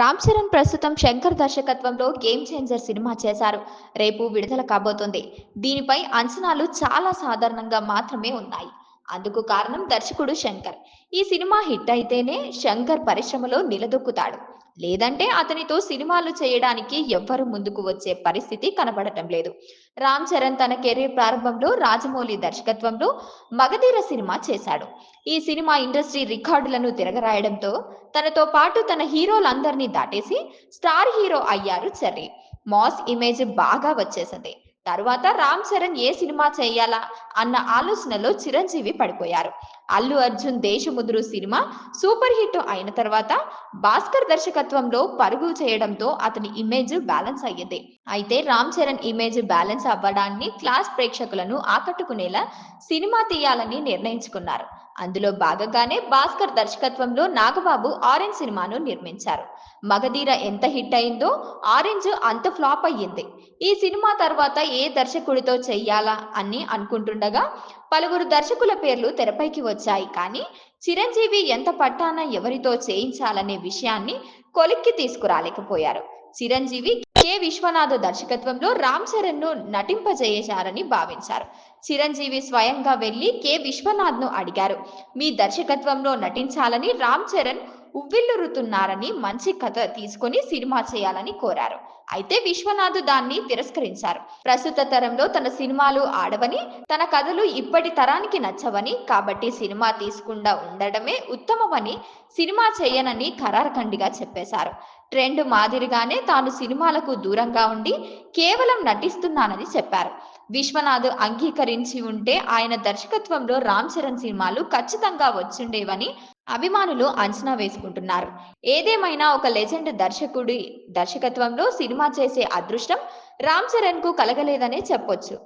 రామ్ చరణ్ ప్రస్తుతం శంకర్ దర్శకత్వంలో game changer cinema చేశారు. రేపు విడుదల కాబోతుంది. దీనిపై అంచనాలు చాలా సాధారణంగా మాత్రమే ఉన్నాయి. అందుకు కారణం దర్శకుడు శంకర్. ఈ సినిమా హిట్ అయితేనే శంకర్ పరిశ్రమలో నిలదొక్కుతాడు. లేదంటే అతనితో సినిమాలు చేయడానికి ఎవ్వరు ముందుకు వచ్చే పరిస్థితి కనబడటం లేదు. రామ్ చరణ్ తన కెరీర్ ప్రారంభంలో రాజమౌళి దర్శకత్వంలో మగధీర సినిమా చేశాడు. ఈ సినిమా ఇండస్ట్రీ రికార్డులను తిరగరాయడంతో తనతో పాటు తన హీరోలందరినీ దాటేసి స్టార్ హీరో అయ్యారు చెర్రీ. మాస్ ఇమేజ్ బాగా వచ్చేసింది. తరువాత రామ్ చరణ్ ఏ సినిమా చేయాలా అన్న ఆలోచనలో చిరంజీవి పడిపోయారు. Allu Arjun Desamuduru cinema super hit అయిన తర్వాత భాస్కర్ దర్శకత్వంలో పరుగు చేయడంతో అతని ఇమేజ్ బ్యాలెన్స్ అయ్యింది. అయితే రామ్ చరణ్ ఇమేజ్ బ్యాలెన్స్ అవ్వడాన్ని క్లాస్ ప్రేక్షకులను ఆకట్టుకునేలా సినిమా తీయాలని నిర్ణయించుకున్నారు. అందులో భాగంగానే భాస్కర్ దర్శకత్వంలో నాగబాబు ఆరెంజ్ సినిమాను నిర్మించారు. మగధీర ఎంత హిట్ అయిందో ఆరెంజ్ అంత ఫ్లాప్ అయ్యింది. ఈ సినిమా తర్వాత ఏ దర్శకుడితో చెయ్యాలా అని అనుకుంటుండగా పలువురు దర్శకుల పేర్లు తెరపైకి వచ్చాయి. కానీ చిరంజీవి ఎంత పట్టాన ఎవరితో చేయించాలనే విషయాన్ని కొలిక్కి తీసుకురాలేకపోయారు. చిరంజీవి కె. విశ్వనాథ్ దర్శకత్వంలో రామ్ చరణ్ను నటింపజేశారని భావించారు. చిరంజీవి స్వయంగా వెళ్ళి కె. విశ్వనాథ్ను అడిగారు. మీ దర్శకత్వంలో నటించాలని రామ్ చరణ్ ఉవ్విల్లురుతున్నారని మంచి కథ తీసుకొని సినిమా చేయాలని కోరారు. అయితే విశ్వనాథ్ దాన్ని తిరస్కరించారు. ప్రస్తుత తరంలో తన సినిమాలు ఆడవని తన కథలు ఇప్పటి తరానికి నచ్చవని కాబట్టి సినిమా తీసుకుండా ఉండడమే ఉత్తమమని సినిమా చేయనని ఖరారఖండిగా చెప్పేశారు. ట్రెండ్ మాదిరిగానే తాను సినిమాలకు దూరంగా ఉండి కేవలం నటిస్తున్నానని చెప్పారు. విశ్వనాథ్ అంగీకరించి ఉంటే ఆయన దర్శకత్వంలో రామ్ చరణ్ సినిమాలు ఖచ్చితంగా వచ్చుండేవని అభిమానులు అంచనా వేసుకుంటున్నారు. ఏదేమైనా ఒక లెజెండ్ దర్శకుడి దర్శకత్వంలో సినిమా చేసే అదృష్టం రామ్ చరణ్కు కలగలేదనే చెప్పొచ్చు.